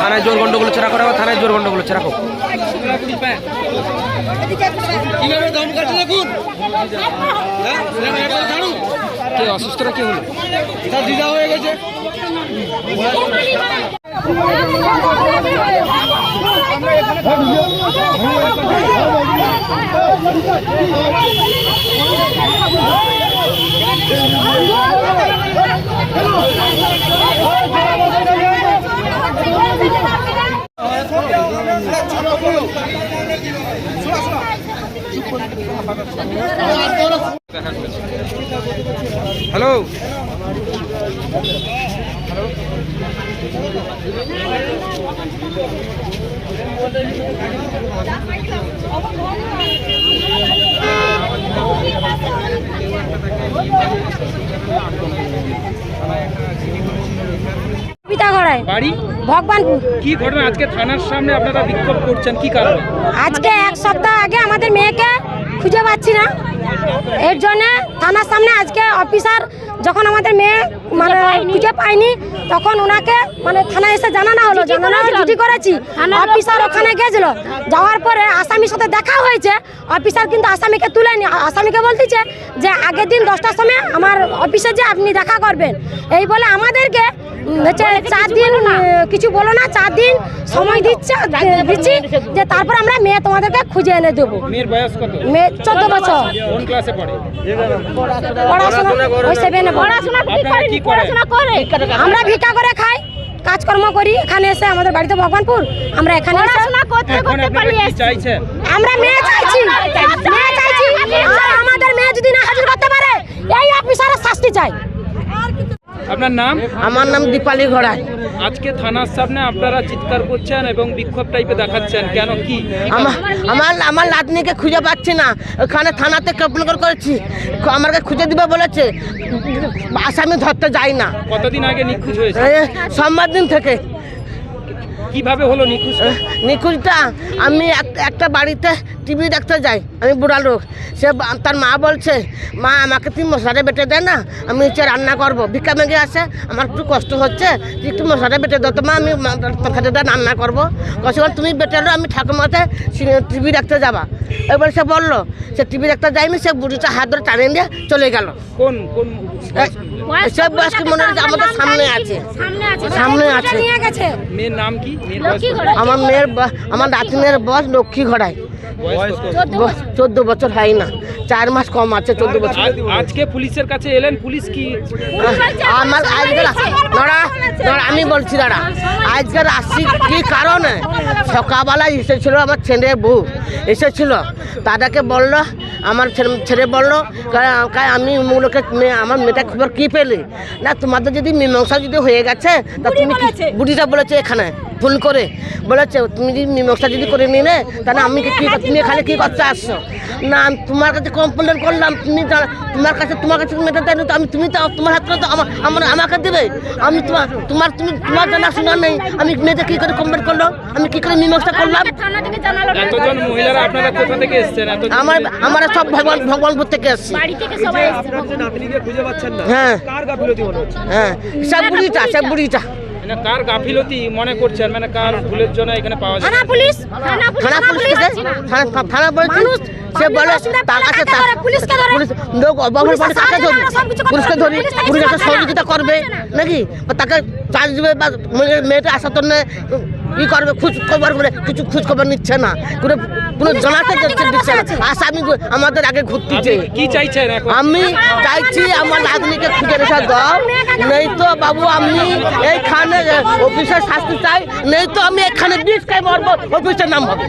থানায় জোর গন্ডগোল হচ্ছে রাখো রাখো থানায় জোর গন্ডগোল হচ্ছে রাখো। হ্যাঁ কে অসুস্থরা কে হলো? দিদা হয়ে গেছে। হ্যালো পিতাগড়ায় বাড়ি? ভগবানপুর কি ঘটনা? আজকে থানার সামনে আপনারা বিক্ষোভ করছেন কি কারণে? আজকে এক সপ্তাহ আগে আমাদের মেয়েকে খুঁজে পাচ্ছি না। এর জন্য থানার সামনে আজকে অফিসার যখন আমাদের মেয়ে মানে খুঁজে পাইনি তখন ওনাকে মানে থানায় এসে জানানো হলো জানানো হয়ে করেছি। অফিসার ওখানে গেছিল। যাওয়ার পরে আসামির সাথে দেখা হয়েছে। অফিসার কিন্তু আসামিকে তুলেনি। আসামিকে বলতেছে যে আগের দিন দশটার সময় আমার অফিসে যে আপনি দেখা করবেন। এই বলে আমাদেরকে হচ্ছে চার দিন কিছু বলো না। চার দিন সময় দিচ্ছে দিচ্ছি যে তারপর আমরা মেয়ে তোমাদেরকে খুঁজে এনে দেবো। মেয়ের বয়স কত? মেয়ে চোদ্দ বছর। কোন ক্লাসে পড়ে? পড়াশোনা আমরা ভিক্ষা করে খাই কাজকর্ম করি এখানে এসে আমাদের বাড়িতে ভগবানপুর আমরা এখানে আমরা মেয়ে চাইছি মেয়ে চাইছি। আমাদের মেয়ে যদি না হাজির করতে পারে এই অফিসারের শাস্তি চাই। আপনার নাম? আমার নাম দীপালি ঘোড়াই। আজকে থানার সামনে আপনারা চিৎকার করছেন এবং বিক্ষোভ টাইপে দেখাচ্ছেন। কেন? কি? আমার আমার নাতনিকে খুঁজে পাচ্ছি না। ওখানে থানাতে কমপ্লেন করেছি। আমাকে খুঁজে দিবে বলেছে। আসামি ধরতে যাই না। কতদিন আগে নিখোঁজ হয়েছে? সোমবার দিন থেকে। কীভাবে হলো নিখোঁজ? নিখোঁজটা আমি এক- একটা বাড়িতে টিভি দেখতে যাই আমি বুড়া লোক। সে তার মা বলছে মা আমাকে তুমি মশারে বেটে দেয় না আমি হচ্ছে রান্না করব। ভিক্ষা মেঘে আসে আমার একটু কষ্ট হচ্ছে তুই একটু মশারে বেটে দাও তো মা আমি তরকারি রান্না করব। কষ্ট তুমি বেটে দাও আমি ঠাকুমাতে টিভি দেখতে যাবা। এবার সে বলল সে টিভি দেখতে যায়নি সে বুড়িটা হাত ধরে টানিয়ে দিয়ে চলে গেল। কোন কোন সব বয়স্ক মনে যে আমাদের সামনে আছে। সামনে আছে নিয়ে গেছে। মেয়ের নাম কি? মেয়ের বয়স কত? আমার মেয়ের আমার নাতিনের বয়স লক্ষ্মী ঘোড়ায়। বয়স চোদ্দ বছর। হয় না। চার মাস কম আছে চোদ্দ বছর। আজকে পুলিশের কাছে এলেন পুলিশ কি? আমার আজকের দাঁড়া দাঁড়া আমি বলছি দাঁড়া। আজকের আসছি কি কারণে? সকালবেলায় এসেছিল আমার ছেলের বউ। এসেছিল। দাদাকে বলল আমার ছেলে- ছেলে বলল আমি মূলকে মেয়ে আমার মেয়েটা খবর কি পেলে? না তোমাদের যদি মীমাংসা যদি হয়ে গেছে তা তুমি কি বুড়িটা বলেছে এখানে? ফোন করে বলেছে তুমি যদি মীমাংসা যদি করে নিলে তাহলে আমি কি তুমি এখানে কী করতে আসছো? না আমি তোমার কাছে কমপ্লেন করলাম তুমি জানো- তোমার কাছে তোমার কাছে মেয়েটা দেয়নি তো আমি তুমি তো তোমার হাত তো আমার আমার আমাকে দেবে। আমি তোমার তোমার তুমি তোমার জানা শোনা নেই। আমি মেয়েটা কী করে কমপ্লেন করল? আমি কী করে মীমাংসা করলাম? এতজন মহিলারা আপনারা কোথা থেকে এসেছেন? এত আমার আমার সব ভগবান ভগবানপুর থেকে এসছি। হ্যাঁ। হ্যাঁ। সব বুড়িটা সব বুড়িটা। মানে কার গাফিলতি মনে করছেন মানে কার ভুলের জন্য এখানে পাওয়া যায় থানা পুলিশ থানা পুলিশ থানা পুলিশ থানা থানা বলছি সে বলে অসুবিধা তার পেলে কাছে ধরে? পুলিশকে ধরে? পুলিশ লোক অবাবল পড়ে তাকে ধরে ধরি পুলিশকে পারবে পুলিশ একটা। সহযোগিতা করবে নাকি বা তাকে চার্জ দিবে বা মেয়ে- মেয়েটা আসার জন্য ই করবে খোঁজ খবর করে কিছু খোঁজ খবর নিচ্ছে না। কোনো কোনো পুলিশ জানাতে দিচ্ছে না। আছে? আসামি আমাদের আগে ঘুরতেছে কি চাইছেন এখন? আমি চাইছি আমার নাতনিকে খুঁজে রেখে দাও। নেই তো বাবু আমি এইখানে অফিসের শাস্তি চাই। নেই তো আমি এখানে বিষ খাই মরবো অফিসের নাম হবে।